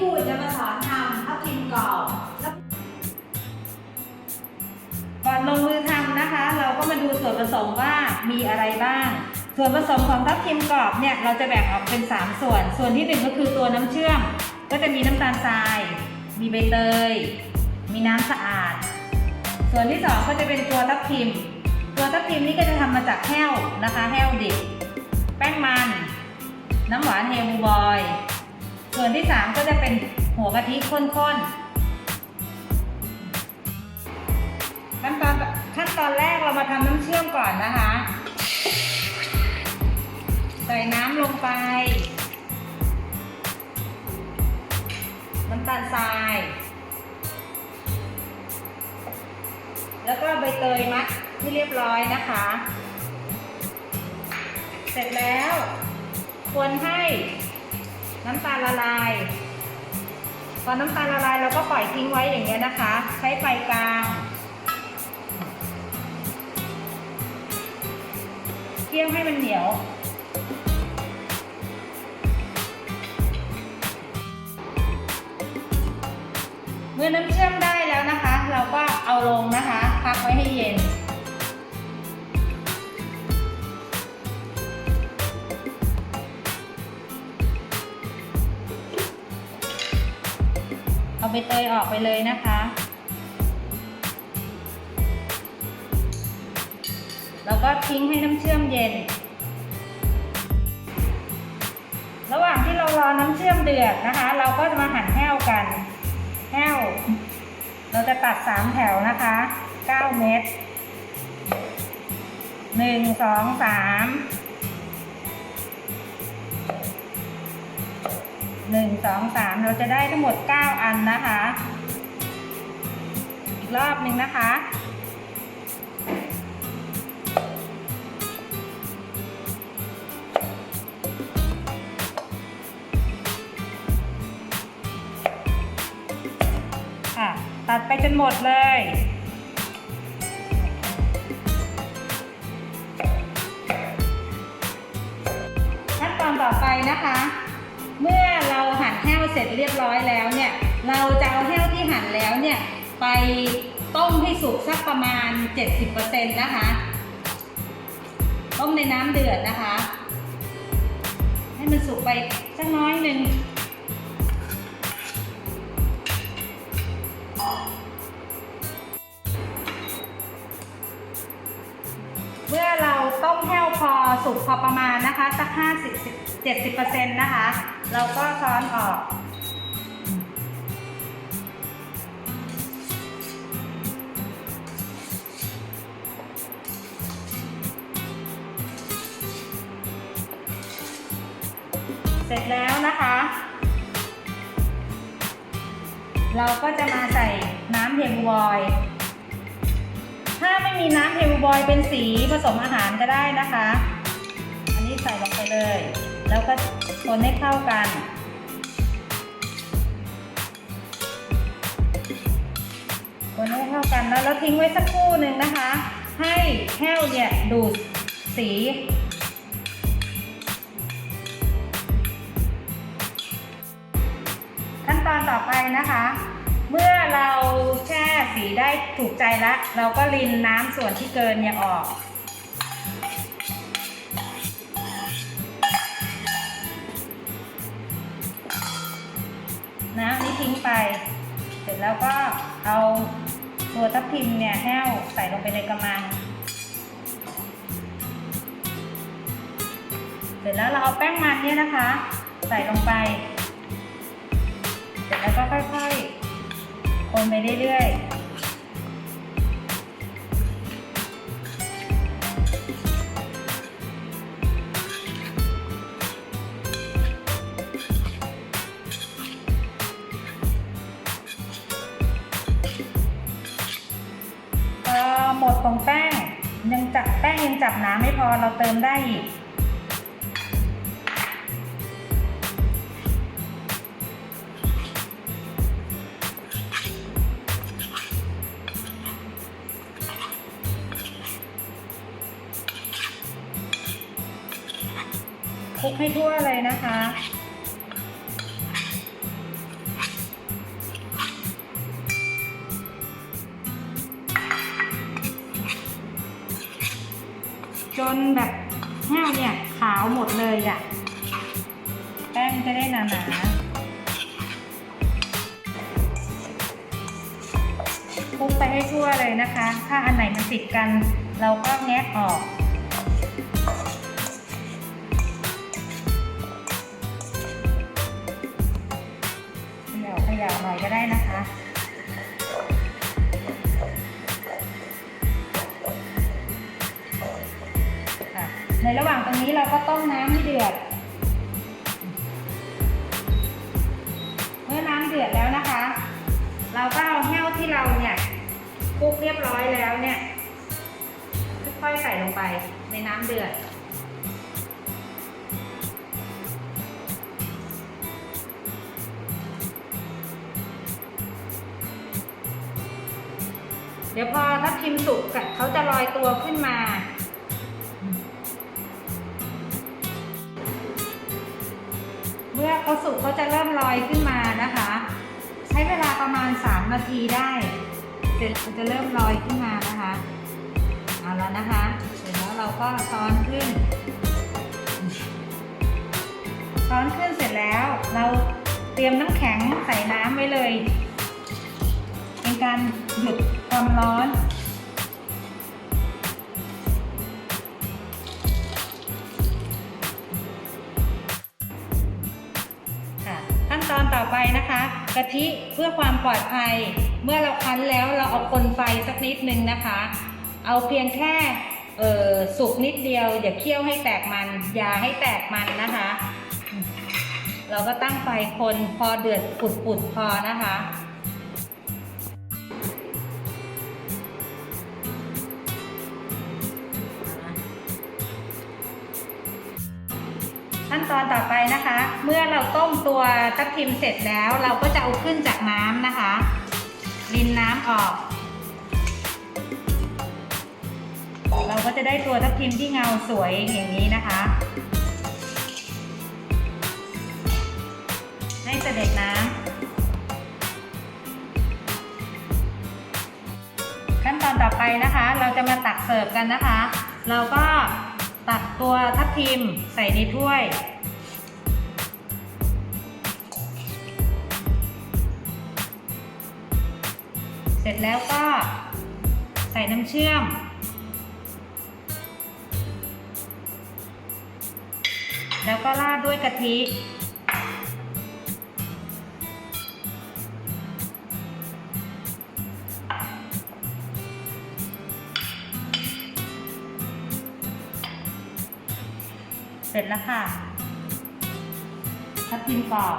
ครูจะมาสอนทำทับทิมกรอบก่อนลงมือทำนะคะ เราก็มาดูส่วนผสมว่ามีอะไรบ้าง ส่วนผสมของทับทิมกรอบเนี่ยเราจะแบ่งออกเป็น 3 ส่วน ส่วนที่หนึ่งก็คือตัวน้ำเชื่อม ก็จะมีน้ำตาลทราย มีใบเตย มีน้ำสะอาด ส่วนที่สองก็จะเป็นตัวทับทิม ตัวทับทิมนี่ก็จะทำมาจากแห้วนะคะ แห้วดิบ แป้งมัน น้ำหวานเฮลบูบอย ส่วนที่สามก็จะเป็นหัวกะทิข้นๆขั้นตอนขั้นตอนแรกเรามาทำน้ำเชื่อมก่อนนะคะ ใส่น้ำลงไปน้ำตาลทราย แล้วก็ใบเตยมัดที่เรียบร้อยนะคะ เสร็จแล้ว ควรให้ น้ำตาลละลาย พอน้ำตาลละลายเราก็ปล่อยทิ้งไว้อย่างเงี้ยนะคะ ใช้ไฟกลางเคี่ยวให้มันเหนียว เมื่อน้ำเชื่อมได้แล้วนะคะ เราก็เอาลงนะคะ ใบเตยออกไปเลยนะคะ แล้วก็ทิ้งให้น้ำเชื่อมเย็น ระหว่างที่เรารอน้ำเชื่อมเดือดนะคะ เราก็จะมาหั่นแห้วกัน แห้ว เราจะตัดสามแถวนะคะ9เม็ดหนึ่งสองสาม หนึ่งสองสามเราจะได้ทั้งหมด9อันนะคะ อีกรอบหนึ่งนะคะค่ะตัดไปจนหมดเลย ขั้นตอนต่อไปนะคะ เมื่อ เสร็จเรียบร้อยแล้วเนี่ย เราจะเอาแห้วที่หั่นแล้วเนี่ย ไปต้มให้สุกสักประมาณ 70%นะคะ ต้มในน้ำเดือดนะคะ ให้มันสุกไปสักน้อยหนึ่งเมื่อเราต้มแห้วพอสุกพอประมาณนะคะ สัก 50 70%นะคะ เราก็ช้อนออก เสร็จแล้วนะคะ เราก็จะมาใส่น้ำเฮลบอย ถ้าไม่มีน้ำเฮลบอยเป็นสีผสมอาหารก็ได้นะคะ อันนี้ใส่ลงไปเลย แล้วก็คนให้เข้ากันคนให้เข้ากันแล้วเราทิ้งไว้สักครู่หนึ่งนะคะ ให้แห้วเนี่ยดูดสี ไปนะคะ เมื่อเราแช่สีได้ถูกใจแล้ว เราก็รินน้ำส่วนที่เกินเนี่ยออก น้ำนี้ทิ้งไป เสร็จแล้วก็เอาตัวทับทิมเนี่ยแห้วใส่ลงไปในกระมัง เสร็จแล้วเราเอาแป้งมันเนี่ยนะคะ ใส่ลงไป ก็ค่อยๆ คนไปเรื่อยๆพอหมดของแป้งยังจับแป้งยังจับน้ำไม่พอเราเติมได้อีก กให้ทั่วเลยนะคะ จนแบบแห้วเนี่ย ขาวหมดเลยอะ แป้งจะได้หนาๆคลุกไปให้ทั่วเลยนะคะ ถ้าอันไหนมันติดกัน เราก็แงะออก ย่าเขย่าหน่อยก็ได้นะคะค่ะในระหว่างตรงนี้เราก็ต้มน้ำให้เดือด เมื่อน้ำเดือดแล้วนะคะ เราก็เอาแห้วที่เราเนี่ยคลุกเรียบร้อยแล้วเนี่ยค่อยๆใส่ลงไปในน้ำเดือด เดี๋ยวพอทับทิมสุกเขาจะลอยตัวขึ้นมา เมื่อเขาสุกเขาจะเริ่มลอยขึ้นมานะคะ ใช้เวลาประมาณ 3 นาทีได้เสร็จมันจะเริ่มลอยขึ้นมานะคะเอาแล้วนะคะเสร็จแล้วเราก็ช้อนขึ้นช้อนขึ้นเสร็จแล้วเราเตรียมน้ำแข็งใส่น้ำไว้เลย เป็นการหยุด ความร้อน ค่ะ ขั้นตอนต่อไปนะคะกะทิเพื่อความปลอดภัย เมื่อเราคั้นแล้วเราเอาคนไฟสักนิดนึงนะคะ เอาเพียงแค่เออสุกนิดเดียว อย่าเคี่ยวให้แตกมัน อย่าให้แตกมันนะคะ เราก็ตั้งไฟคนพอเดือดปุดๆพอนะคะ ขั้นตอนต่อไปนะคะ เมื่อเราต้มตัวทับทิมเสร็จแล้ว เราก็จะเอาขึ้นจากน้ำนะคะ รินน้ำออก เราก็จะได้ตัวทับทิมที่เงาสวยอย่างนี้นะคะ ให้เสด็จน้ำขั้นตอนต่อไปนะคะ เราจะมาตักเสิร์ฟกันนะคะ เราก็ ตัวทับทิมใส่ในถ้วย เสร็จแล้วก็ใส่น้ำเชื่อม แล้วก็ราดด้วยกะทิ ร็จแล้วค่ะทับทิมกรอบ